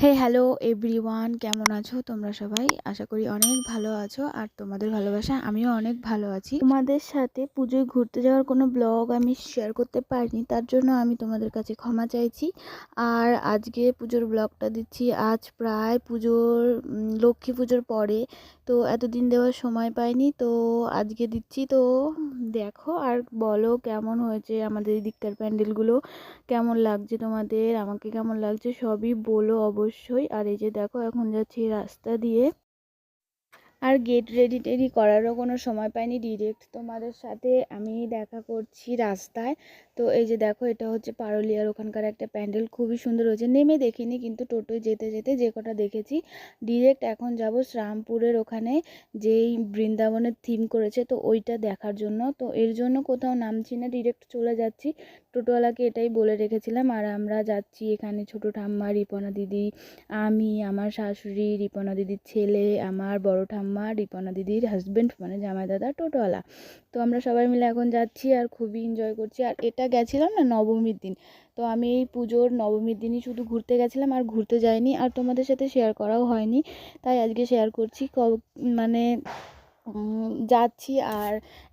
হে hello everyone কেমন আছো তোমরা সবাই? আশা করি অনেক ভালো আছো আর তোমাদের ভালোবাসা আমিও অনেক ভালো আছি। তোমাদের সাথে পুজোয় ঘুরতে যাওয়ার কোনো ব্লগ আমি শেয়ার করতে পারিনি, তার জন্য আমি তোমাদের কাছে ক্ষমা চাইছি। আর আজকে পুজোর ব্লগটা দিচ্ছি। আজ প্রায় পুজোর লক্ষ্মী পুজোর পরে তো এতদিন দেওয়ার সময় পাইনি, তো আজকে দিচ্ছি। তো দেখো আর বলো কেমন হয়েছে আমাদের এই দিককার প্যান্ডেলগুলো? কেমন লাগছে তোমাদের? আমাকে কেমন লাগছে? সবই বলো অবশ্যই। আর এই যে দেখো এখন যাচ্ছি রাস্তা দিয়ে। আর গেট রেডি টেডি করারও কোনো সময় পাইনি। ডিরেক্ট তোমাদের সাথে আমি দেখা করছি রাস্তায়। তো এই যে দেখো, এটা হচ্ছে পারুলিয়ার ওখানকার একটা প্যান্ডেল। খুবই সুন্দর হয়েছে। নেমে দেখিনি, কিন্তু টোটোয় যেতে যেতে যে কটা দেখেছি। ডিরেক্ট এখন যাব শ্রামপুরের ওখানে, যেই বৃন্দাবনের থিম করেছে। তো ওইটা দেখার জন্য। তো এর জন্য কোথাও নামছি না ডিরেক্ট চলে যাচ্ছি। টোটোওয়ালাকে এটাই বলে রেখেছিলাম, আর আমরা যাচ্ছি এখানে ছোটো ঠাম্মা রিপনা দিদি, আমি, আমার শাশুড়ি, রিপনা দিদির ছেলে, আমার বড় ঠাম্মা, রিপনা দিদির হাজব্যান্ড মানে জামাই দাদা টোটোওয়ালা। তো আমরা সবাই মিলে এখন যাচ্ছি আর খুবই এনজয় করছি। আর এটা গেছিলাম না নবমীর দিন, তো আমি এই পুজোর নবমীর দিনই শুধু ঘুরতে গেছিলাম আর ঘুরতে যাইনি, আর তোমাদের সাথে শেয়ার করাও হয়নি, তাই আজকে শেয়ার করছি। ক- মানে যাচ্ছি আর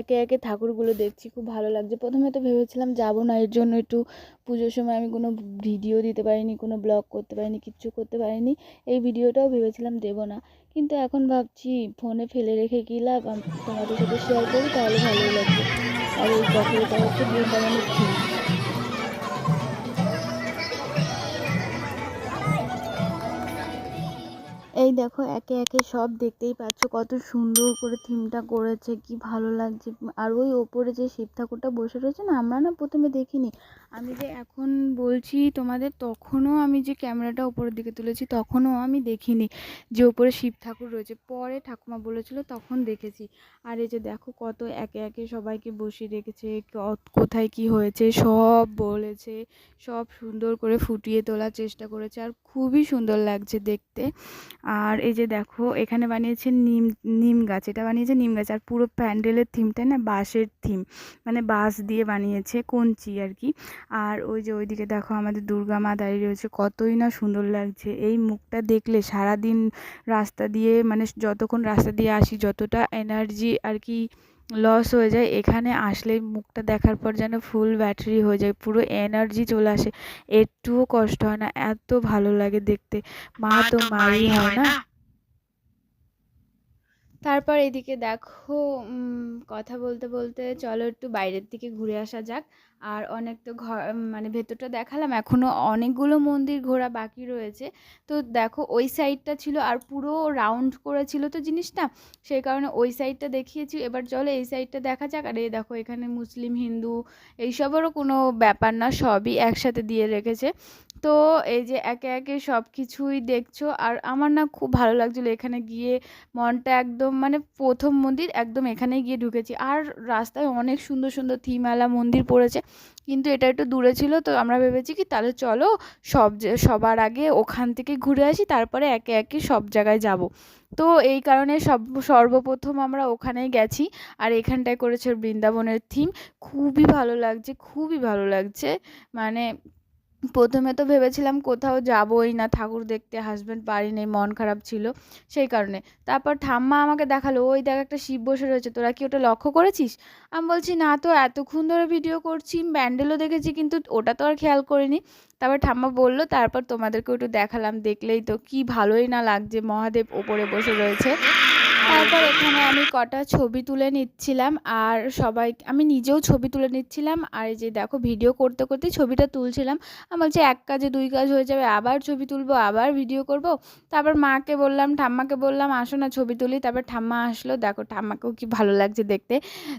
একে একে ঠাকুরগুলো দেখছি, খুব ভালো লাগছে। প্রথমে তো ভেবেছিলাম যাব না, এর জন্য একটু পুজোর সময় আমি কোনো ভিডিও দিতে পারিনি, কোনো ব্লগ করতে পারিনি, কিচ্ছু করতে পারিনি, এই ভিডিওটাও ভেবেছিলাম দেবো না। কিন্তু এখন ভাবছি ফোনে ফেলে রেখে কী লাভ? তোমাদের সাথে শেয়ার করি, তাহলে ভালোই লাগবে। আর এই এটা হচ্ছে বৃন্দাবনের এই দেখো একে একে সব দেখতেই পাচ্ছ কত সুন্দর করে থিমটা করেছে, কি ভালো লাগছে। আর ওই ওপরে যে শিব ঠাকুরটা বসে রয়েছে না, আমরা না প্রথমে দেখিনি। আমি যে এখন বলছি তোমাদের, তখনও আমি যে ক্যামেরাটা ওপরের দিকে তুলেছি, তখনও আমি দেখিনি যে ওপরে শিব ঠাকুর রয়েছে। পরে ঠাকুমা বলেছিল, তখন দেখেছি। আর এই যে দেখো কত একে একে সবাইকে বসিয়ে রেখেছে কোথায় কি হয়েছে, সব বলেছে, সব সুন্দর করে ফুটিয়ে তোলার চেষ্টা করেছে। আর খুবই সুন্দর লাগছে দেখতে। আর এই যে দেখো, এখানে বানিয়েছে নিম নিম গাছ। এটা বানিয়েছে নিম গাছ। আর পুরো প্যান্ডেলের থিমটা না? বাঁশের থিম মানে বাঁশ দিয়ে বানিয়েছে কঞ্চি আর কি। আর ওই যে ওইদিকে দেখো আমাদের দুর্গা মা দাঁড়িয়ে রয়েছে। কতই না সুন্দর লাগছে। এই মুখটা দেখলে সারাদিন রাস্তা দিয়ে মানে যতক্ষণ রাস্তা দিয়ে আসি, যতটা এনার্জি আর কি লস হয়ে যায়। এখানে আসলে মুখটা দেখার পর যেন ফুল ব্যাটারি হয়ে যায় পুরো এনার্জি চলে আসে। একটুও কষ্ট হয় না এত ভালো লাগে দেখতে। মা তো মাই হয় না? তারপর এদিকে দেখো কথা বলতে বলতে চলো একটু বাইরের দিকে ঘুরে আসা যাক। আর অনেক তো ঘর মানে ভেতরটা দেখালাম এখনও অনেকগুলো মন্দির ঘোরা বাকি রয়েছে। তো দেখো ওই সাইডটা ছিল আর পুরো রাউন্ড করেছিল তো জিনিসটা, সেই কারণে ওই সাইডটা দেখিয়েছি। এবার চলো এই সাইডটা দেখা যাক। আর এই দেখো এখানে মুসলিম, হিন্দু, এইসবেরও কোনো ব্যাপার না, সবই একসাথে দিয়ে রেখেছে। তো এই যে একে একে সব কিছুই দেখছ। আর আমার না খুব ভালো লাগছিল এখানে গিয়ে মনটা একদম মানে প্রথম মন্দির একদম এখানে গিয়ে ঢুকেছি। আর রাস্তায় অনেক সুন্দর সুন্দর থিমওয়ালা মন্দির পড়েছে, কিন্তু এটা একটু দূরে ছিল, তো আমরা ভেবেছি কি তাহলে চলো সব সবার আগে ওখান থেকে ঘুরে আসি, তারপরে একে একে সব জায়গায় যাব। তো এই কারণে সব, সর্বপ্রথম আমরা ওখানেই গেছি, আর এখানটায় করেছে বৃন্দাবনের থিম। খুবই ভালো লাগছে, খুবই ভালো লাগছে। মানে প্রথমে তো ভেবেছিলাম কোথাও যাবোই না, ঠাকুর দেখতে হাজব্যান্ড নেই, মন খারাপ ছিল সেই কারণে। তারপর ঠাম্মা আমাকে দেখাল, ওই দেখ একটা শিব বসে রয়েছে, তোরা কি ওটা লক্ষ্য করেছিস? আমি বলছি, না তো, এতক্ষণ ধরে ভিডিও করছি, ব্যান্ডেলও দেখেছি, কিন্তু ওটা তো আর খেয়াল করিনি। তারপর ঠাম্মা বলল, তারপর তোমাদেরকে একটু দেখালাম, দেখলেই তো কি ভালোই না লাগছে, মহাদেব ওপরে বসে রয়েছে। তারপর এখানে আমি কটা ছবি তুলে নিচ্ছিলাম আর সবাই, আমি নিজেও ছবি তুলে নিচ্ছিলাম আর যে দেখো ভিডিও করতে করতে ছবিটা তুলছিলাম। আমি বলছি এক কাজে দুই কাজ হয়ে যাবে, আবার ছবি তুলবো, আবার ভিডিও করব। তারপর মাকে বললাম, ঠাম্মাকে বললাম, আসো না ছবি তুলি। তারপর ঠাম্মা আসলো। দেখো ঠাম্মাকেও কি ভালো লাগছে দেখতে।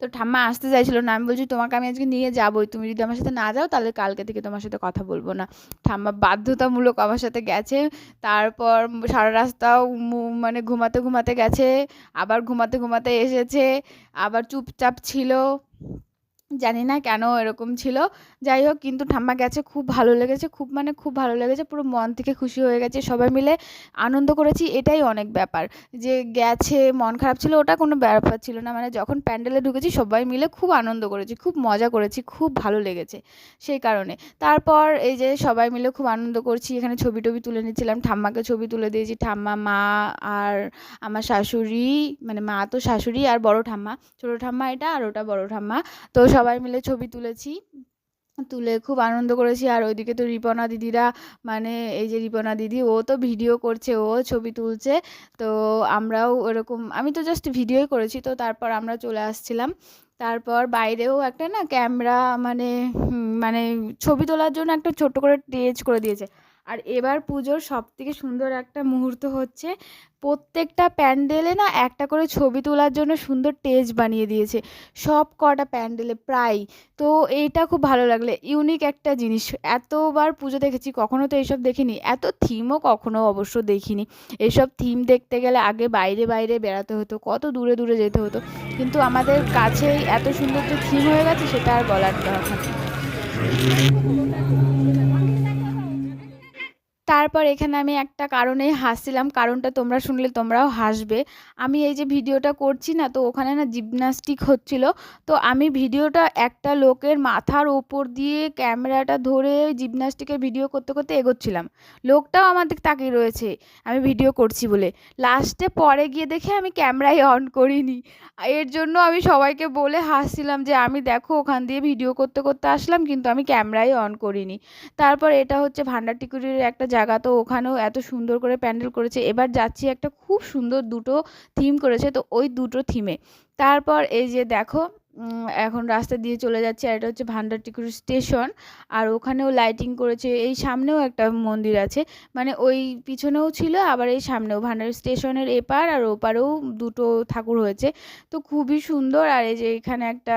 তো ঠাম্মা আসতে চাইছিল না। আমি বলছি, তোমাকে আমি আজকে নিয়ে যাবোই। তুমি যদি আমার সাথে না যাও, তাহলে কালকে থেকে তোমার সাথে কথা বলব না। ঠাম্মা বাধ্যতামূলক আমার সাথে গেছে। তারপর সারা রাস্তাও মানে ঘুমাতে ঘুমাতে গেছে। আবার ঘুমাতে ঘুমাতে এসেছে আবার চুপচাপ ছিল। জানি না কেন এরকম ছিল। যাই হোক, কিন্তু ঠাম্মা গেছে, খুব ভালো লেগেছে, খুব মানে খুব ভালো লেগেছে, পুরো মন থেকে খুশি হয়ে গেছে, সবাই মিলে আনন্দ করেছি, এটাই অনেক ব্যাপার। যে গেছে, মন খারাপ ছিল, ওটা কোনো ব্যাপার ছিল না মানে যখন প্যান্ডেলে ঢুকেছি, সবাই মিলে খুব আনন্দ করেছি, খুব মজা করেছি, খুব ভালো লেগেছে সেই কারণে। তারপর এই যে সবাই মিলে খুব আনন্দ করছি, এখানে ছবি টবি তুলে নিচ্ছিলাম, ঠাম্মাকে ছবি তুলে দিয়েছি, ঠাম্মা, মা আর আমার শাশুড়ি মানে মা তো শাশুড়ি আর বড় ঠাম্মা, ছোটো ঠাম্মা এটা আর ওটা বড় ঠাম্মা। তো সবাই মিলে ছবি তুলেছি। তুলে খুব আনন্দ করেছি। আর ওইদিকে তো রিপনা দিদিরা মানে এই যে রিপনা দিদি, ও তো ভিডিও করছে, ও ছবি তুলছে। তো আমরাও ওরকম, আমি তো জাস্ট ভিডিওই করেছি, তো তারপর আমরা চলে আসছিলাম। তারপর বাইরেও একটা না ক্যামেরা মানে মানে ছবি তোলার জন্য একটা ছোট্ট করে স্টেজ করে দিয়েছে। আর এবার পুজোর সব থেকে সুন্দর একটা মুহূর্ত হচ্ছে, প্রত্যেকটা প্যান্ডেলে না একটা করে ছবি তোলার জন্য সুন্দর টেজ বানিয়ে দিয়েছে, সব কটা প্যান্ডেলে প্রায় তো এইটা খুব ভালো লাগলে, ইউনিক একটা জিনিস, এতবার পুজো দেখেছি, কখনো তো এইসব দেখিনি, এত থিমও কখনো অবশ্য দেখিনি। এইসব থিম দেখতে গেলে আগে বাইরে বাইরে বেড়াতে হতো, কত দূরে দূরে যেতে হতো, কিন্তু আমাদের কাছেই এত সুন্দর যে থিম হয়ে গেছে, সেটা আর বলার কথা তারপর এখানে আমি একটা কারণেই হাসছিলাম, কারণটা তোমরা শুনলে তোমরাও হাসবে। আমি এই যে ভিডিওটা করছি না, তো ওখানে না জিমনাস্টিক হচ্ছিল। তো আমি ভিডিওটা একটা লোকের মাথার ওপর দিয়ে ক্যামেরাটা ধরে জিমনাস্টিকের ভিডিও করতে করতে এগোচ্ছিলাম। লোকটাও আমাদের তাকিয়ে রয়েছে, আমি ভিডিও করছি বলে। লাস্টে পরে গিয়ে দেখে আমি ক্যামেরাই অন করিনি। এর জন্য আমি সবাইকে বলে হাসছিলাম যে, আমি দেখো ওখান দিয়ে ভিডিও করতে করতে আসলাম, কিন্তু আমি ক্যামেরাই অন করিনি। তারপর এটা হচ্ছে ভান্ডার টিকুরির একটা জায়গা। তো ওখানেও এত সুন্দর করে প্যান্ডেল করেছে। এবার যাচ্ছি একটা খুব সুন্দর দুটো থিম করেছে। তো ওই দুটো থিমে তারপর এই যে দেখো এখন রাস্তা দিয়ে চলে যাচ্ছে আর এটা হচ্ছে ভান্ডারটিকুর স্টেশন। আর ওখানেও লাইটিং করেছে, এই সামনেও একটা মন্দির আছে। মানে ওই পিছনেও ছিল, আবার এই সামনেও। ভান্ডার স্টেশনের এপার আর ওপারেও দুটো ঠাকুর হয়েছে। তো খুবই সুন্দর। আর এই যে এখানে একটা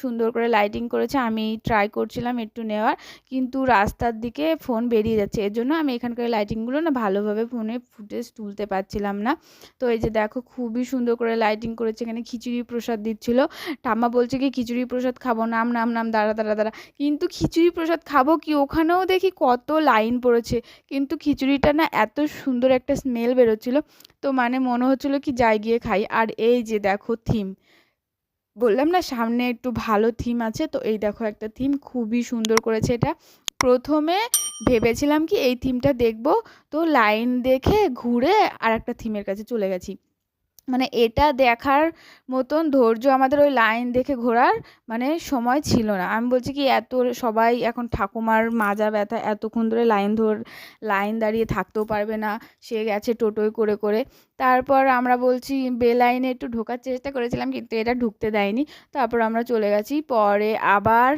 সুন্দর করে লাইটিং করেছে, আমি ট্রাই করছিলাম একটু নেওয়ার, কিন্তু রাস্তার দিকে ফোন বেরিয়ে যাচ্ছে। এর জন্য আমি এখানকার লাইটিংগুলো না ভালোভাবে ফোনে ফুটেজ তুলতে পারছিলাম না। তো এই যে দেখো, খুবই সুন্দর করে লাইটিং করেছে। এখানে খিচুড়ি প্রসাদ দিচ্ছিল, ঠাম্মা বলছে কি, খিচুড়ি প্রসাদ খাব, নাম নাম নাম, দাঁড়া দাঁড়া দাঁড়া। কিন্তু খিচুড়ি প্রসাদ খাব কি? ওখানেও দেখি কত লাইন পড়েছে। কিন্তু খিচুড়িটা না এত সুন্দর একটা স্মেল বেরোচ্ছিলো। তো মানে মনে হচ্ছিল কি, যাই গিয়ে খাই। আর এই যে দেখো থিম বললাম না, সামনে একটু ভালো থিম আছে। তো এই দেখো একটা থিম খুবই সুন্দর করেছে এটা। প্রথমে ভেবেছিলাম কি, এই থিমটা দেখব। তো লাইন দেখে ঘুরে আর একটা থিমের কাছে চলে গেছি। মানে এটা দেখার মতন ধৈর্য আমাদের ওই লাইন দেখে ঘোরার মানে সময় ছিল না। আমি বলছি কি, এত সবাই এখন ঠাকুমার মাজা ব্যথা, এতক্ষণ ধরে লাইন ধর, লাইন দাঁড়িয়ে থাকতেও পারবে না, সে গেছে টোটোয় করে করে। তারপর আমরা বলছি বে লাইনে একটু ঢোকার চেষ্টা করেছিলাম, কিন্তু এটা ঢুকতে দেয়নি। তারপর আমরা চলে গেছি। পরে আবার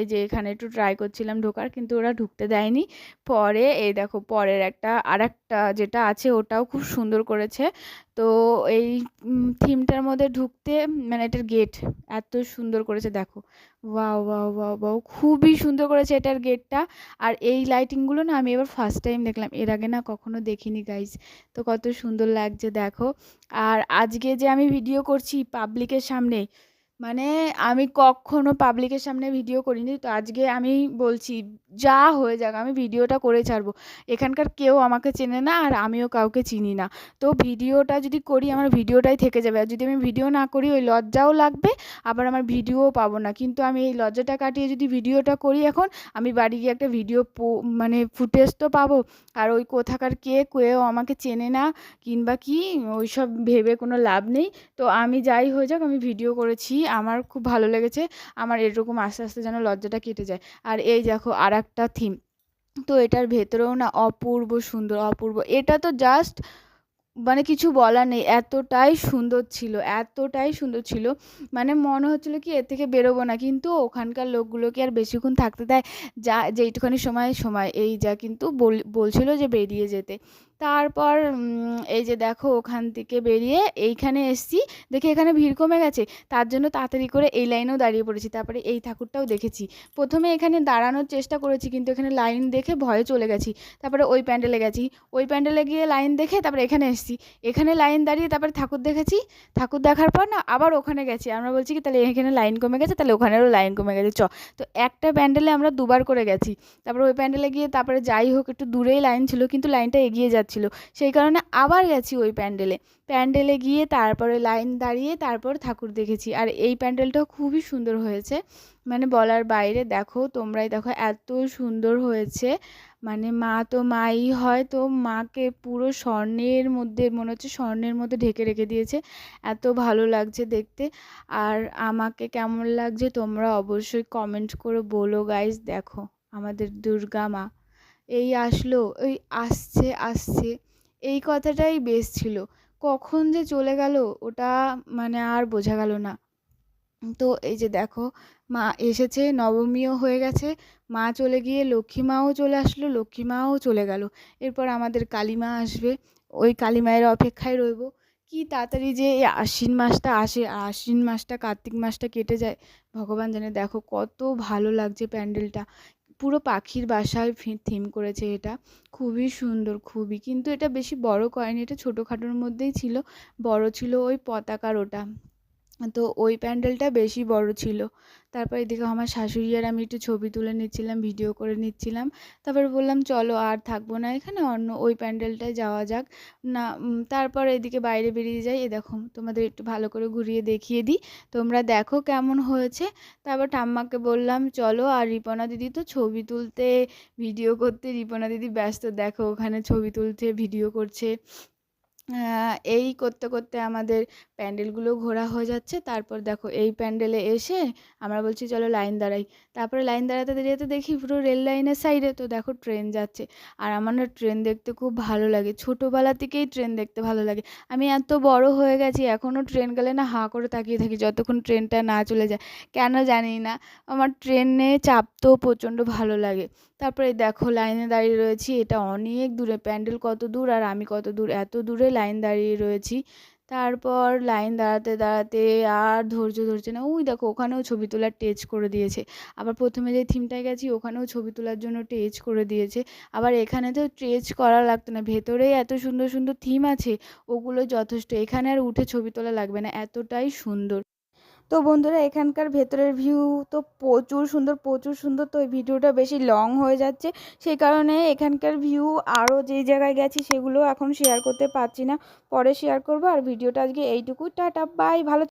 এই যে এখানে একটু ট্রাই করছিলাম ঢোকার, কিন্তু ওরা ঢুকতে দেয়নি। পরে এই দেখো, পরের একটা আর একটা যেটা আছে, ওটাও খুব সুন্দর করেছে। তো এই থিমটার মধ্যে ঢুকতে মানে এটার গেট এত সুন্দর করেছে, দেখো। ওয়াও ওয়াও ওয়াও ওয়াও, খুবই সুন্দর করেছে এটার গেটটা আর এই লাইটিংগুলো না আমি এবার ফার্স্ট টাইম দেখলাম। এর আগে না কখনো দেখিনি গাইজ তো কত সুন্দর লাগছে দেখো। আর আজকে যে আমি ভিডিও করছি পাবলিকের সামনে মানে আমি কখনো পাবলিকের সামনে ভিডিও করিনি। তো আজকে আমি বলছি, যা হয়ে যাক, আমি ভিডিওটা করে ছাড়বো। এখানকার কেউ আমাকে চেনে না আর আমিও কাউকে চিনি না। তো ভিডিওটা যদি করি, আমার ভিডিওটাই থেকে যাবে। আর যদি আমি ভিডিও না করি, ওই লজ্জাও লাগবে, আবার আমার ভিডিওও পাবো না। কিন্তু আমি এই লজ্জাটা কাটিয়ে যদি ভিডিওটা করি এখন, আমি বাড়ি গিয়ে একটা ভিডিও মানে ফুটেজ তো পাবো। আর ওই কোথাকার কে, কেউ আমাকে চেনে না, কিংবা কি ওই সব ভেবে কোনো লাভ নেই। তো আমি যাই হয়ে যাক, আমি ভিডিও করেছি। আমার খুব ভালো লেগেছে। আমার এরকম আস্তে আস্তে যেন লজ্জাটা কেটে যায়। আর এই দেখো আর একটা থিম তো এটার ভেতরেও না অপূর্ব সুন্দর, অপূর্ব। এটা তো জাস্ট মানে কিছু বলার নেই। এতটাই সুন্দর ছিল, এতটাই সুন্দর ছিল। মানে মনে হচ্ছিল কি এর থেকে বেরোবো না। কিন্তু ওখানকার লোকগুলোকে আর বেশিক্ষণ থাকতে দেয়? যা, যেইটুখানি সময় সময়। এই যা কিন্তু বলছিল যে বেরিয়ে যেতে। তারপর এই যে দেখো ওখান থেকে বেরিয়ে এইখানে এসছি। দেখে এখানে ভিড় কমে গেছে। তার জন্য তাড়াতাড়ি করে এই লাইনেও দাঁড়িয়ে পড়েছি। তারপরে এই ঠাকুরটাও দেখেছি। প্রথমে এখানে দাঁড়ানোর চেষ্টা করেছি, কিন্তু এখানে লাইন দেখে ভয়ে চলে গেছি। তারপরে ওই প্যান্ডেলে গেছি। ওই প্যান্ডেলে গিয়ে লাইন দেখে তারপরে এখানে এসছি। এখানে লাইন দাঁড়িয়ে তারপরে ঠাকুর দেখেছি। ঠাকুর দেখার পর না আবার ওখানে গেছি। আমরা বলছি কি, তাহলে এখানে লাইন কমে গেছে, তাহলে ওখানেরও লাইন কমে গেছে, চ। তো একটা প্যান্ডেলে আমরা দুবার করে গেছি। তারপরে ওই প্যান্ডেলে গিয়ে তারপরে যাই হোক, একটু দূরেই লাইন ছিল, কিন্তু লাইনটা এগিয়ে যাচ্ছিল। সেই কারণে আবার গেছি ওই প্যান্ডেলে। প্যান্ডেলে গিয়ে তারপরে লাইন দাঁড়িয়ে তারপর ঠাকুর দেখেছি। আর এই প্যান্ডেলটাও খুবই সুন্দর হয়েছে। মানে বলার বাইরে দেখো, তোমরাই দেখো এত সুন্দর হয়েছে। মানে মা তো মাই হয়, তো মাকে পুরো স্বর্ণের মধ্যে, মনে হচ্ছে স্বর্ণের মধ্যে ঢেকে রেখে দিয়েছে। এত ভালো লাগছে দেখতে। আর আমাকে কেমন লাগছে তোমরা অবশ্যই কমেন্ট করে বলো গাইস দেখো, আমাদের দুর্গা মা। এই আসলো ওই আসছে আসছে। এই কথাটাই বেশ ছিল। কখন যে চলে গেল ওটা মানে আর বোঝা গেল না। তো এই যে দেখো, মা এসেছে, নবমীও হয়ে গেছে, মা চলে গিয়ে লক্ষ্মী মাও চলে আসলো, লক্ষ্মী মাও চলে গেল। এরপর আমাদের কালী মা আসবে, ওই কালী মায়ের অপেক্ষায় রইব। কি তাড়াতাড়ি যে এই আশ্বিন মাসটা আসে, আশ্বিন মাসটা, কার্তিক মাসটা কেটে যায়, ভগবান জানে দেখো কত ভালো লাগছে প্যান্ডেলটা। পুরো পাখির বাসায় থিম করেছে এটা। খুবই সুন্দর, খুবই। কিন্তু এটা বেশি বড় করেনি, এটা ছোটোখাটোর মধ্যেই ছিল। বড় ছিল ওই পতাকার ওটা। তো ওই প্যান্ডেলটা বেশি বড় ছিল। তারপর এদিকে আমার শাশুড়ি আর আমি একটু ছবি তুলে নিচ্ছিলাম, ভিডিও করে নিচ্ছিলাম। তারপর বললাম, চলো আর থাকব না এখানে, অন্য ওই প্যান্ডেলটায় যাওয়া যাক। না তারপর এদিকে বাইরে বেরিয়ে যাই। এ দেখো, তোমাদের একটু ভালো করে ঘুরিয়ে দেখিয়ে দিই। তোমরা দেখো কেমন হয়েছে। তারপর ঠাম্মাকে বললাম, চলো আর রিপনা দিদি তো ছবি তুলতে, ভিডিও করতে, রিপনা দিদি ব্যস্ত, দেখো ওখানে ছবি তুলছে, ভিডিও করছে। এই করতে করতে আমাদের প্যান্ডেলগুলো ঘোরা হয়ে যাচ্ছে। তারপর দেখো এই প্যান্ডেলে এসে আমরা বলছি, চলো লাইন দাঁড়াই। তারপরে লাইন দাঁড়াতে দাঁড়াতে দেখি পুরো রেল লাইনের সাইডে তো দেখো ট্রেন যাচ্ছে। আর আমার না ট্রেন দেখতে খুব ভালো লাগে। ছোটোবেলা থেকেই ট্রেন দেখতে ভালো লাগে। আমি এত বড় হয়ে গেছি এখনও ট্রেন গেলে না হাঁ করে তাকিয়ে থাকি যতক্ষণ ট্রেনটা না চলে যায়। কেন জানি না, আমার ট্রেনে চাপতেও প্রচণ্ড ভালো লাগে। তারপরে দেখো লাইনে দাঁড়িয়ে রয়েছি, এটা অনেক দূরে, প্যান্ডেল কত দূর আর আমি কত দূর, এত দূরে লাইন দাঁড়িয়ে রয়েছি। তারপর লাইন দাঁড়াতে দাঁড়াতে আর ধৈর্য ধরছে না, ওই দেখো ওখানেও ছবি তোলার টেচ করে দিয়েছে। আবার প্রথমে যে থিমটায় গেছি ওখানেও ছবি তোলার জন্য টেচ করে দিয়েছে। আবার এখানে তো টেজ করা লাগতো না ভেতরেই এত সুন্দর সুন্দর থিম আছে, ওগুলো যথেষ্ট, এখানে আর উঠে ছবি তোলা লাগবে না, এতটাই সুন্দর। তো বন্ধুরা, এখানকার ভেতরের ভিউ তো প্রচুর সুন্দর প্রচুর সুন্দর। তো এই ভিডিওটা বেশি লং হয়ে যাচ্ছে। সেই কারণে এখানকার ভিউ আরও যেই জায়গায় গেছি সেগুলো এখন শেয়ার করতে পারছি না। পরে শেয়ার করব। আর ভিডিওটা আজকে এইটুকু টাটা বাই ভালো